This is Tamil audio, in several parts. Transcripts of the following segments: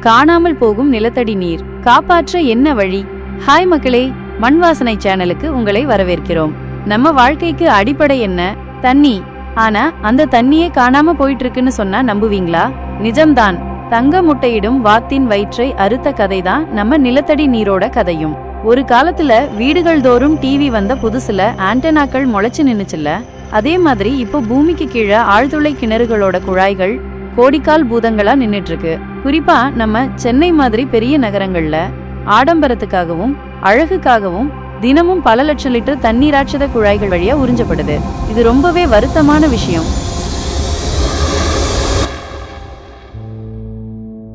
காணாமல் போகும் நிலத்தடி நீர். காப்பாற்ற என்ன வழி? ஹாய் மக்களே மண் வாசனை சேனலுக்கு உங்களை வரவேற்கிறோம். நம்ம வாழ்க்கைக்கு அடிப்படை என்ன? தண்ணி. ஆனா அந்த தண்ணியே காணாம போயிட்டு இருக்குன்னு சொன்னா நம்புவீங்களா? நிஜம்தான். தங்க முட்டையிடும் வாத்தின் வயிற்றை அறுத்த கதைதான் நம்ம நிலத்தடி நீரோட கதையும். ஒரு காலத்துல வீடுகள் தோறும் டிவி வந்த புதுசுல ஆண்டனாக்கள் முளைச்சு நின்னுச்சுல அதே மாதிரி இப்போ பூமிக்கு கீழே ஆழ்துளை கிணறுகளோட குழாய்கள் கோடிக்கால் பூதங்களா நின்றுட்டு இருக்கு குறிப்பா நம்ம சென்னை மாதிரி பெரிய நகரங்கள்ல ஆடம்பரத்துக்காகவும் அழகுக்காகவும் தினமும் பல லட்சம் லிட்டர் தண்ணீராட்சத குழாய்கள் வழியா உறிஞ்சப்படுது. இது ரொம்பவே வருத்தமான விஷயம்.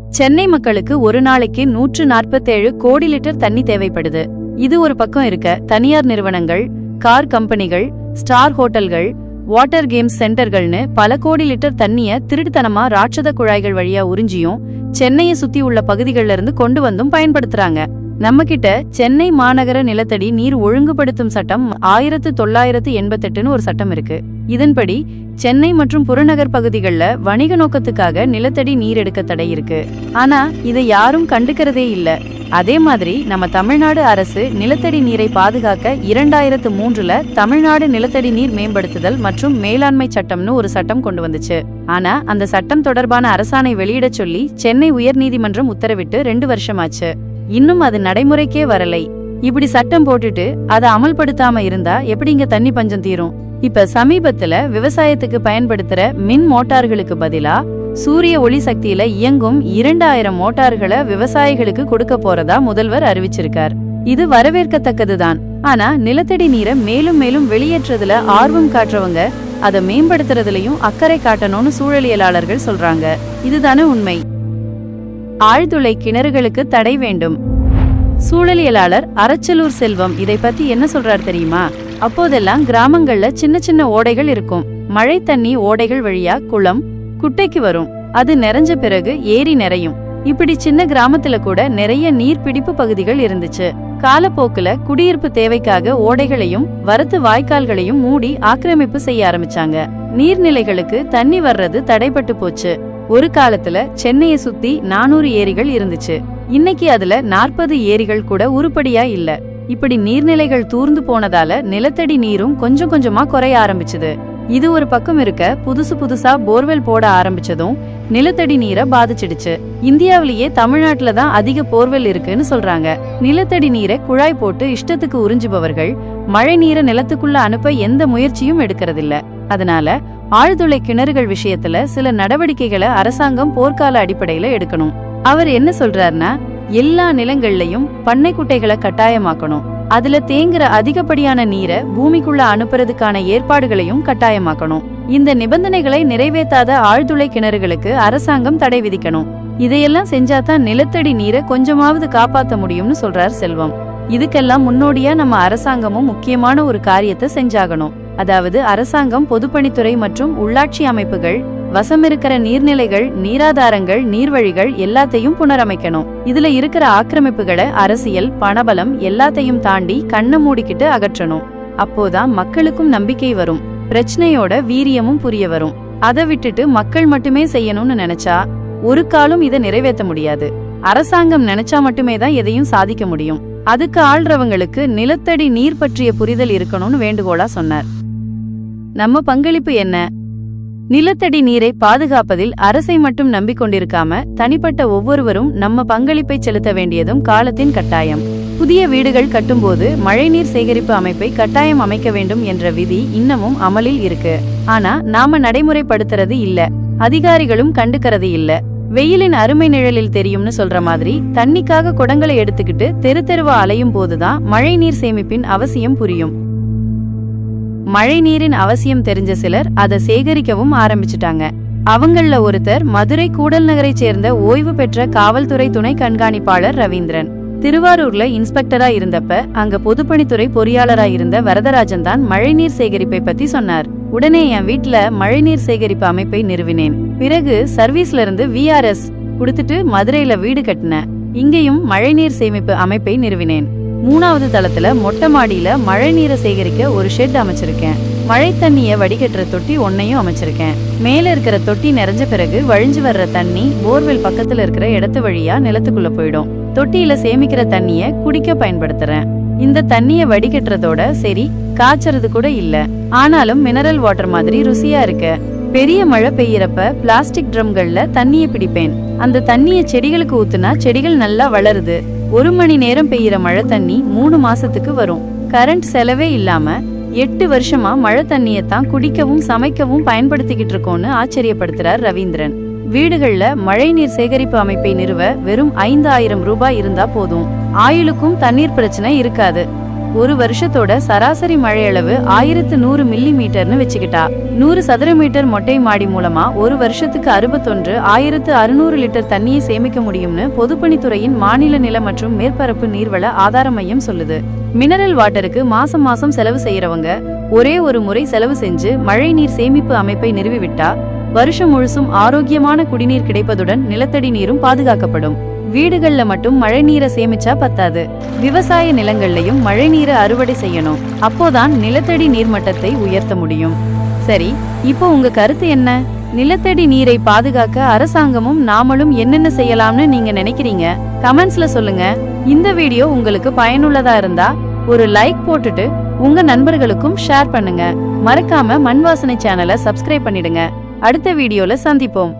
சென்னை மக்களுக்கு ஒரு நாளைக்கு நூற்று நாற்பத்தேழு கோடி லிட்டர் தண்ணி தேவைப்படுது. இது ஒரு பக்கம் இருக்க தனியார் நிறுவனங்கள் கார் கம்பெனிகள் ஸ்டார் ஹோட்டல்கள் வாட்டர் கேம்ஸ் சென்டர்கள்னு பல கோடி லிட்டர் தண்ணிய திருட்டுத்தனமா ராட்சத குழாய்கள் வழியா உறிஞ்சியும் சென்னையை சுத்தி உள்ள பகுதிகளில் இருந்து கொண்டு வந்தும் பயன்படுத்துறாங்க. நம்ம கிட்ட சென்னை மாநகர நிலத்தடி நீர் ஒழுங்குபடுத்தும் சட்டம் ஆயிரத்து தொள்ளாயிரத்து எண்பத்தெட்டுன்னு ஒரு சட்டம் இருக்கு. இதன்படி சென்னை மற்றும் புறநகர் பகுதிகளில் வணிக நோக்கத்துக்காக நிலத்தடி நீர் எடுக்க தடை இருக்கு. ஆனா இதை யாரும் கண்டுக்கிறதே இல்லை. அதே மாதிரி நம்ம தமிழ்நாடு அரசு நிலத்தடி நீரை பாதுகாக்க இரண்டாயிரத்து மூன்றுல தமிழ்நாடு நிலத்தடி நீர் மேம்படுத்துதல் மற்றும் மேலாண்மை சட்டம்னு ஒரு சட்டம் கொண்டு வந்துச்சு. ஆனா அந்த சட்டம் தொடர்பான அரசாணை வெளியிட சொல்லி சென்னை உயர்நீதிமன்றம் உத்தரவிட்டு ரெண்டு வருஷமாச்சு. இன்னும் அது நடைமுறைக்கே வரலை. இப்படி சட்டம் போட்டுட்டு அதை அமல்படுத்தாம இருந்தா எப்படிங்க தண்ணி பஞ்சம் தீரும்? இப்ப சமீபத்துல விவசாயத்துக்கு பயன்படுத்துற மின் மோட்டார்களுக்கு பதிலா சூரிய ஒளி சக்தியில இயங்கும் இரண்டாயிரம் மோட்டார்களை விவசாயிகளுக்கு கொடுக்க போறதா முதல்வர் அறிவிச்சிருக்கார். இது வரவேற்கத்தக்கதுதான். ஆனா நிலத்தடி நீரை மேலும் மேலும் வெளியேற்றதுல ஆர்வம் காட்டுறவங்க அதை மேம்படுத்துறதுலயும் அக்கறை காட்டணும்னு சூழலியலாளர்கள் சொல்றாங்க. இதுதானே உண்மை. ஆழ்துளை கிணறுகளுக்கு தடை வேண்டும். சூழலியலாளர் அரச்சலூர் செல்வம் இதை பத்தி என்ன சொல்றார் தெரியுமா? அப்போதெல்லாம் கிராமங்கள்ல சின்ன சின்ன ஓடைகள் இருக்கும். மழை தண்ணி ஓடைகள் வழியா குளம் குட்டைக்கு வரும். அது நிறைஞ்ச பிறகு ஏரி நிறையும். இப்படி சின்ன கிராமத்துல கூட நிறைய நீர்பிடிப்பு பகுதிகள் இருந்துச்சு. காலப்போக்குல குடியிருப்பு தேவைக்காக ஓடைகளையும் வரத்து வாய்க்கால்களையும் மூடி ஆக்கிரமிப்பு செய்ய ஆரம்பிச்சாங்க. நீர்நிலைகளுக்கு தண்ணி வர்றது தடைப்பட்டு போச்சு. ஒரு காலத்துல சென்னையை சுத்தி நானூறு ஏரிகள் இருந்துச்சு. இன்னைக்கு அதுல நாற்பது ஏரிகள் கூட உருப்படியா இல்ல. இப்படி நீர்நிலைகள் தூர்ந்து போனதால நிலத்தடி நீரும் கொஞ்சம் கொஞ்சமா குறைய ஆரம்பிச்சது. இது ஒரு பக்கம் இருக்க புதுசு புதுசா போர்வெல் போட ஆரம்பிச்சதும் நிலத்தடி நீரை பாதிச்சிடுச்சு. இந்தியாவிலேயே தமிழ்நாட்டுல தான் அதிக போர்வெல் இருக்குன்னு சொல்றாங்க. நிலத்தடி நீரை குழாய் போட்டு இஷ்டத்துக்கு உறிஞ்சுபவர்கள் மழை நீரை நிலத்துக்குள்ள அனுப்ப எந்த முயற்சியும் எடுக்கறதில்ல. அதனால ஆழ்துளை கிணறுகள் விஷயத்துல சில நடவடிக்கைகளை அரசாங்கம் போர்க்கால அடிப்படையில எடுக்கணும். அவர் என்ன சொல்றாருன்னா எல்லா நிலங்கள்லயும் பண்ணை குட்டைகளை கட்டாயமாக்கணும். அதுல தேங்குற அதிகப்படியான நீரை பூமிக்குள்ள அனுப்புறதுக்கான ஏற்பாடுகளையும் கட்டாயமாக்கணும். இந்த நிபந்தனைகளை நிறைவேற்றாத ஆழ்துளை கிணறுகளுக்கு அரசாங்கம் தடை விதிக்கணும். இதையெல்லாம் செஞ்சாதான் நிலத்தடி நீரை கொஞ்சமாவது காப்பாத்த முடியும்னு சொல்றார் செல்வம். இதுக்கெல்லாம் முன்னோடியா நம்ம அரசாங்கமும் முக்கியமான ஒரு காரியத்தை செஞ்சாகணும். அதாவது அரசாங்கம் பொதுப்பணித்துறை மற்றும் உள்ளாட்சி அமைப்புகள் வசமிருக்கிற நீர்நிலைகள் நீராதாரங்கள் நீர்வழிகள் எல்லாத்தையும் புனரமைக்கணும். இதுல இருக்கிற ஆக்கிரமிப்புகளை அரசியல் பணபலம் எல்லாத்தையும் தாண்டி கண்ணை மூடிக்கிட்டு அகற்றணும். அப்போதான் மக்களுக்கும் நம்பிக்கை வரும். பிரச்சனையோட வீரியமும் புரிய வரும். அதை விட்டுட்டு மக்கள் மட்டுமே செய்யணும்னு நினைச்சா ஒரு காலும் இதை நிறைவேற்ற முடியாது. அரசாங்கம் நினைச்சா மட்டுமே தான் எதையும் சாதிக்க முடியும். அதுக்கு ஆள்றவங்களுக்கு நிலத்தடி நீர் பற்றிய புரிதல் இருக்கணும்னு வேண்டுகோளா சொன்னார். நம்ம பங்களிப்பு என்ன? நிலத்தடி நீரை பாதுகாப்பதில் அரசை மட்டும் நம்பிக்கொண்டிருக்காம தனிப்பட்ட ஒவ்வொருவரும் நம்ம பங்களிப்பை செலுத்த வேண்டியதும் காலத்தின் கட்டாயம். புதிய வீடுகள் கட்டும்போது மழைநீர் சேகரிப்பு அமைப்பை கட்டாயம் அமைக்க வேண்டும் என்ற விதி இன்னமும் அமலில் இருக்கு. ஆனா நாம நடைமுறைப்படுத்துறது இல்ல. அதிகாரிகளும் கண்டுக்கிறது இல்ல. வெயிலின் அருமை நிழலில் தெரியும்னு சொல்ற மாதிரி தண்ணிக்காக குடங்களை எடுத்துக்கிட்டு தெரு தெருவா அலையும் போதுதான் மழைநீர் சேமிப்பின் அவசியம் புரியும். மழை நீரின் அவசியம் தெரிஞ்ச சிலர் அதை சேகரிக்கவும் ஆரம்பிச்சிட்டாங்க. அவங்கள ஒருத்தர் மதுரை கூடல் நகரைச் சேர்ந்த ஓய்வு பெற்ற காவல்துறை துணை கண்காணிப்பாளர் ரவீந்திரன். திருவாரூர்ல இன்ஸ்பெக்டரா இருந்தப்ப அங்க பொதுப்பணித்துறை பொறியாளரா இருந்த வரதராஜன் தான் மழைநீர் சேகரிப்பை பத்தி சொன்னார். உடனே என் வீட்ல மழைநீர் சேகரிப்பு அமைப்பை நிறுவினேன். பிறகு சர்வீஸ்ல இருந்து விஆர்எஸ் கொடுத்துட்டு மதுரையில வீடு கட்டினேன். இங்கேயும் மழைநீர் சேமிப்பு அமைப்பை நிறுவினேன். மூணாவது தளத்துல மொட்டை மாடியில மழை நீரை சேகரிக்க ஒரு ஷெட் அமைச்சிருக்கேன். மழை தண்ணிய வடிகட்டுற தொட்டி ஒன்னையும் அமைச்சிருக்கேன். மேல இருக்கிற தொட்டி நிறைஞ்ச பிறகு வழிஞ்சு வர்ற தண்ணி போர்வெல் பக்கத்துல இருக்கிற இடத்து வழியா நிலத்துக்குள்ள போயிடும். தொட்டியில சேமிக்கிற தண்ணிய குடிக்க பயன்படுத்துறேன். இந்த தண்ணிய வடிகட்டுறதோட சரி காய்ச்சறது கூட இல்ல. ஆனாலும் மினரல் வாட்டர் மாதிரி ருசியா இருக்கு. பெரிய மழை பெய்யறப்ப பிளாஸ்டிக் ட்ரம்கள்ல தண்ணிய பிடிப்பேன். அந்த தண்ணிய செடிகளுக்கு ஊத்துனா செடிகள் நல்லா வளருது. ஒரு மணி நேரம் பெய்யற மழை தண்ணி மூணு மாசத்துக்கு வரும். கரண்ட் செலவே இல்லாம எட்டு வருஷமா மழை தண்ணியை தான் குடிக்கவும் சமைக்கவும் பயன்படுத்திக்கிட்டு இருக்கோம்னு ஆச்சரியப்படுத்துறார் ரவீந்திரன். வீடுகள்ல மழைநீர் சேகரிப்பு அமைப்பை நிறுவ வெறும் ஐந்து ஆயிரம் ரூபாய் இருந்தா போதும். ஆயுளுக்கும் தண்ணீர் பிரச்சனை இருக்காது. ஒரு வருஷத்தோட சராசரி மழையளவு ஆயிரத்து நூறு மில்லி மீட்டர்னு வச்சுக்கிட்டா. நூறு சதுர மீட்டர் மொட்டை மாடி மூலமா ஒரு வருஷத்துக்கு அறுபத்தொன்று ஆயிரத்து அறுநூறு லிட்டர் தண்ணியை சேமிக்க முடியும்னு பொதுப்பணித்துறையின் மாநில நில மற்றும் மேற்பரப்பு நீர்வள ஆதார மையம் சொல்லுது. மினரல் வாட்டருக்கு மாசம் மாசம் செலவு செய்யறவங்க ஒரே ஒரு முறை செலவு செஞ்சு மழை நீர் சேமிப்பு அமைப்பை நிறுவிவிட்டா வருஷம் முழுசும் ஆரோக்கியமான குடிநீர் கிடைப்பதுடன் நிலத்தடி நீரும் பாதுகாக்கப்படும். வீடுகள்ல மட்டும் மழை நீரை சேமிச்சா பத்தாது. விவசாய நிலங்கள்லயும் மழை நீரை அறுவடை செய்யணும். அப்போதான் நிலத்தடி நீர்மட்டத்தை உயர்த்த முடியும். சரி இப்போ உங்க கருத்து என்ன? நிலத்தடி நீரை பாதுகாக்க அரசாங்கமும் நாமளும் என்னென்ன செய்யலாம்னு நீங்க நினைக்கிறீங்க? கமெண்ட்ஸ்ல சொல்லுங்க. இந்த வீடியோ உங்களுக்கு பயனுள்ளதா இருந்தா ஒரு லைக் போட்டுட்டு உங்க நண்பர்களுக்கும் ஷேர் பண்ணுங்க. மறக்காம மண் வாசனை சேனலை சப்ஸ்கிரைப் பண்ணிடுங்க. அடுத்த வீடியோல சந்திப்போம்.